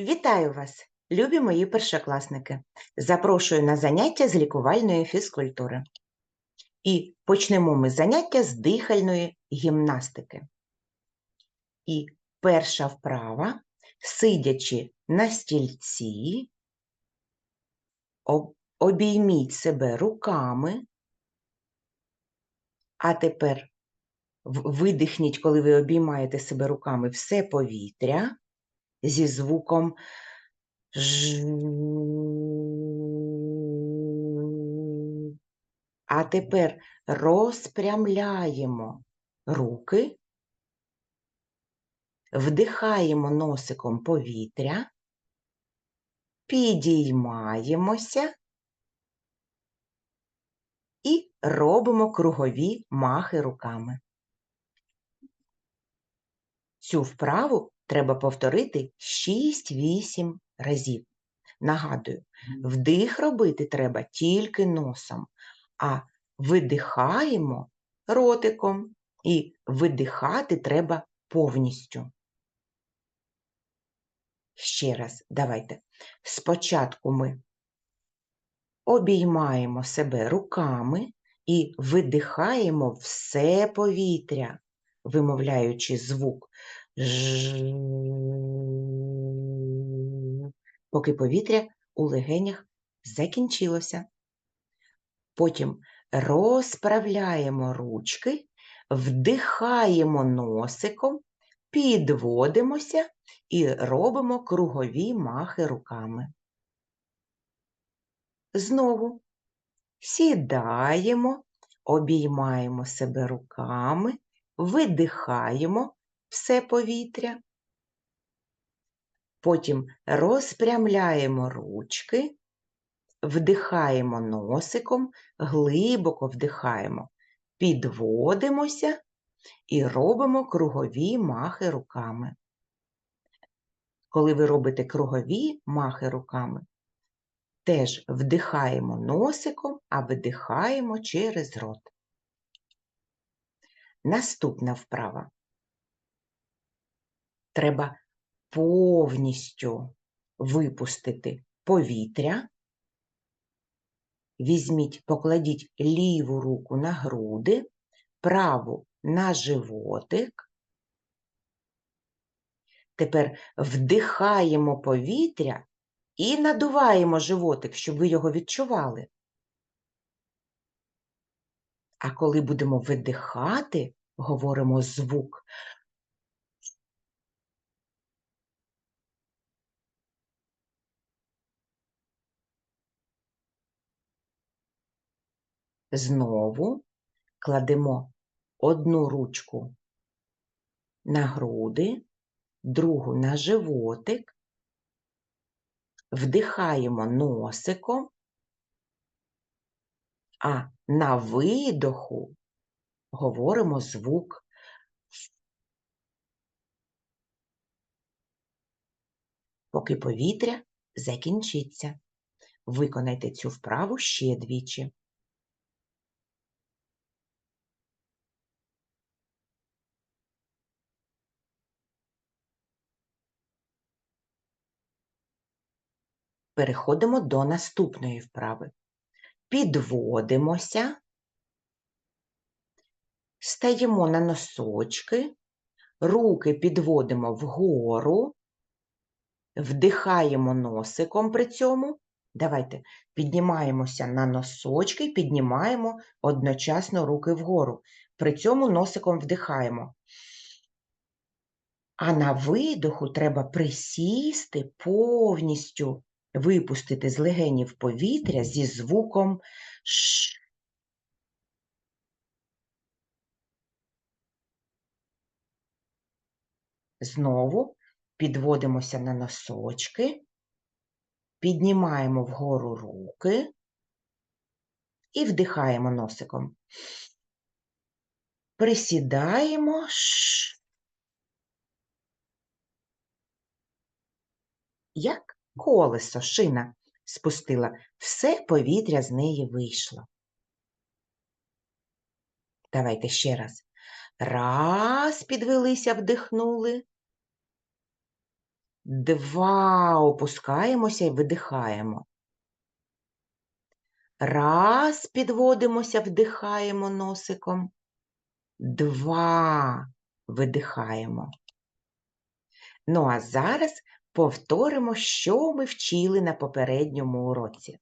Вітаю вас, любі мої першокласники! Запрошую на заняття з лікувальної фізкультури. І почнемо ми заняття з дихальної гімнастики. І перша вправа, сидячи на стільці, обійміть себе руками, а тепер видихніть, коли ви обіймаєте себе руками, все повітря зі звуком Ж. А тепер розпрямляємо руки, вдихаємо носиком повітря, підіймаємося і робимо кругові махи руками. Цю вправу треба повторити 6-8 разів. Нагадую, вдих робити треба тільки носом, а видихаємо ротиком і видихати треба повністю. Ще раз, давайте. Спочатку ми обіймаємо себе руками і видихаємо все повітря, вимовляючи звук «ж», поки повітря у легенях закінчилося. Потім розправляємо ручки, вдихаємо носиком, підводимося і робимо кругові махи руками. Знову сідаємо, обіймаємо себе руками, видихаємо все повітря. Потім розпрямляємо ручки, вдихаємо носиком, глибоко вдихаємо, підводимося і робимо кругові махи руками. Коли ви робите кругові махи руками, теж вдихаємо носиком, а видихаємо через рот. Наступна вправа. Треба повністю випустити повітря. Візьміть, покладіть ліву руку на груди, праву на животик. Тепер вдихаємо повітря і надуваємо животик, щоб ви його відчували. А коли будемо видихати, говоримо звук. Знову кладемо одну ручку на груди, другу на животик, вдихаємо носиком, а на видоху говоримо звук поки повітря закінчиться. Виконайте цю вправу ще двічі. Переходимо до наступної вправи. Підводимося, стаємо на носочки, руки підводимо вгору, вдихаємо носиком при цьому. Давайте піднімаємося на носочки, піднімаємо одночасно руки вгору. При цьому носиком вдихаємо. А на видоху треба присісти повністю випустити з легенів повітря зі звуком Ш. Знову підводимося на носочки, піднімаємо вгору руки і вдихаємо носиком. Присідаємо. Ш. Як колесо, шина спустила, все повітря з неї вийшло. Давайте ще раз. Раз, підвелися, вдихнули. два, опускаємося і видихаємо. Раз, підводимося, вдихаємо носиком. Два, видихаємо. Ну, а зараз повторимо, що ми вчили на попередньому уроці.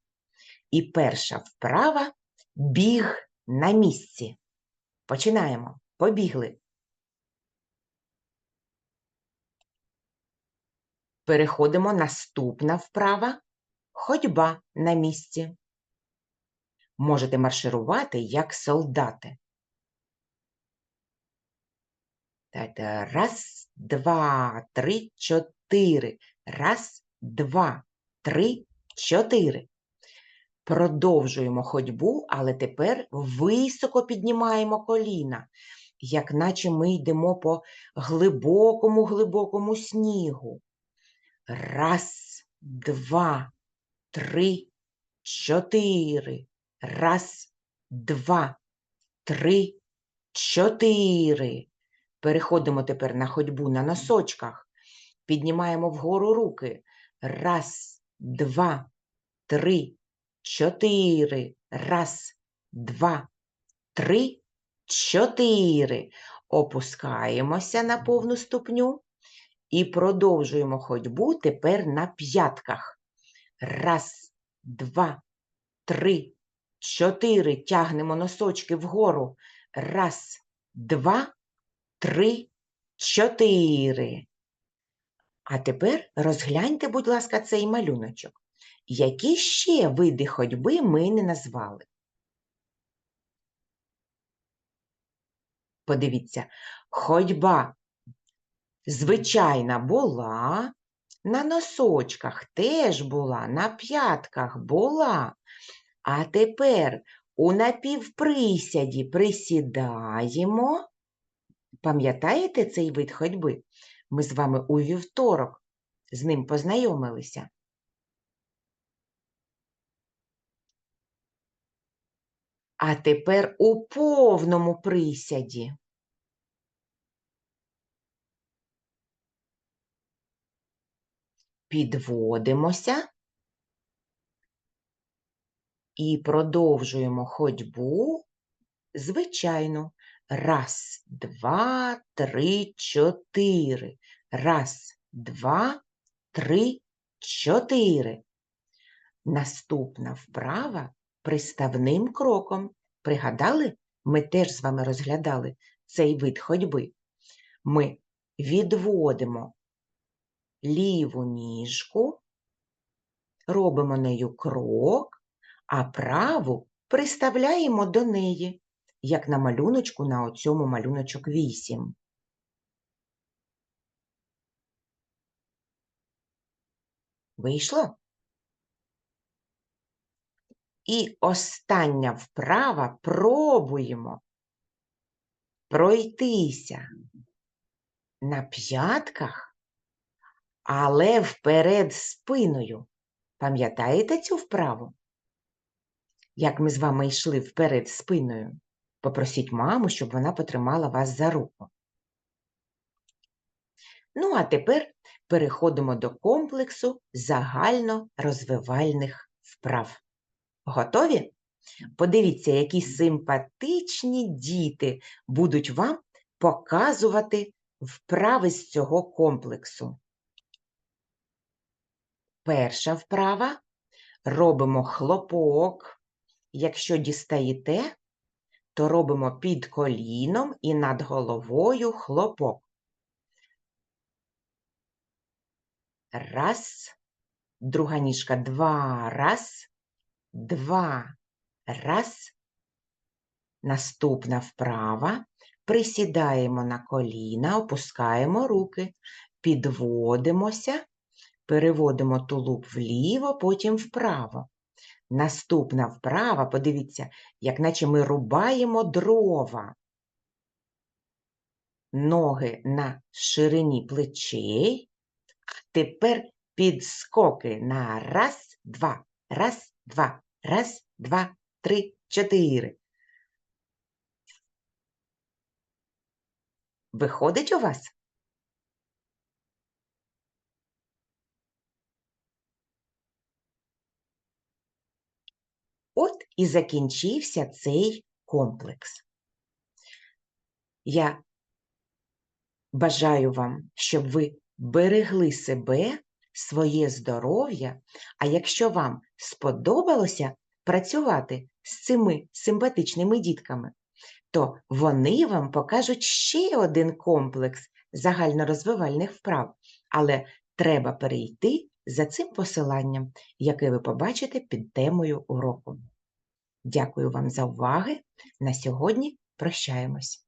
І перша вправа біг на місці. Починаємо. Побігли. Переходимо наступна вправа ходьба на місці. Можете марширувати як солдати. Раз, два, три, чотири. Раз, два, три, чотири. Продовжуємо ходьбу, але тепер високо піднімаємо коліна, як наче ми йдемо по глибокому-глибокому снігу. Раз, два, три, чотири. Раз, два, три, чотири. Переходимо тепер на ходьбу на носочках. Піднімаємо вгору руки. Раз, два, три, чотири. Раз, два, три, чотири. Опускаємося на повну ступню і продовжуємо ходьбу тепер на п'ятках. Раз, два, три, чотири. Тягнемо носочки вгору. Раз, два, три, чотири. А тепер розгляньте, будь ласка, цей малюночок. Які ще види ходьби ми не назвали? Подивіться, ходьба звичайна була, на носочках теж була, на п'ятках була. А тепер у напівприсяді присідаємо. Пам'ятаєте цей вид ходьби? Ми з вами у вівторок з ним познайомилися. А тепер у повному присяді. Підводимося і продовжуємо ходьбу, звичайно. Раз, два, три, чотири. Раз, два, три, чотири. Наступна вправа приставним кроком. Пригадали? Ми теж з вами розглядали цей вид ходьби. Ми відводимо ліву ніжку, робимо нею крок, а праву приставляємо до неї, як на малюночку на оцьому малюночок 8. Вийшло? І остання вправа пробуємо пройтися на п'ятках, але вперед спиною. Пам'ятаєте цю вправу? Як ми з вами йшли вперед спиною? Попросіть маму, щоб вона потримала вас за руку. Ну, а тепер переходимо до комплексу загально розвивальних вправ. Готові? Подивіться, які симпатичні діти будуть вам показувати вправи з цього комплексу. Перша вправа робимо хлопок. Якщо дістаєте, то робимо під коліном і над головою хлопок. Раз, друга ніжка, два, раз, два, раз. Наступна вправа. Присідаємо на коліна, опускаємо руки, підводимося, переводимо тулуб вліво, потім вправо. Наступна вправа, подивіться, як наче ми рубаємо дрова. Ноги на ширині плечей. Тепер підскоки на раз, два, раз, два, раз, два, три, чотири. Виходить у вас? І закінчився цей комплекс. Я бажаю вам, щоб ви берегли себе, своє здоров'я. А якщо вам сподобалося працювати з цими симпатичними дітками, то вони вам покажуть ще один комплекс загальнорозвивальних вправ, але треба перейти за цим посиланням, яке ви побачите під темою уроку. Дякую вам за уваги. На сьогодні прощаємось.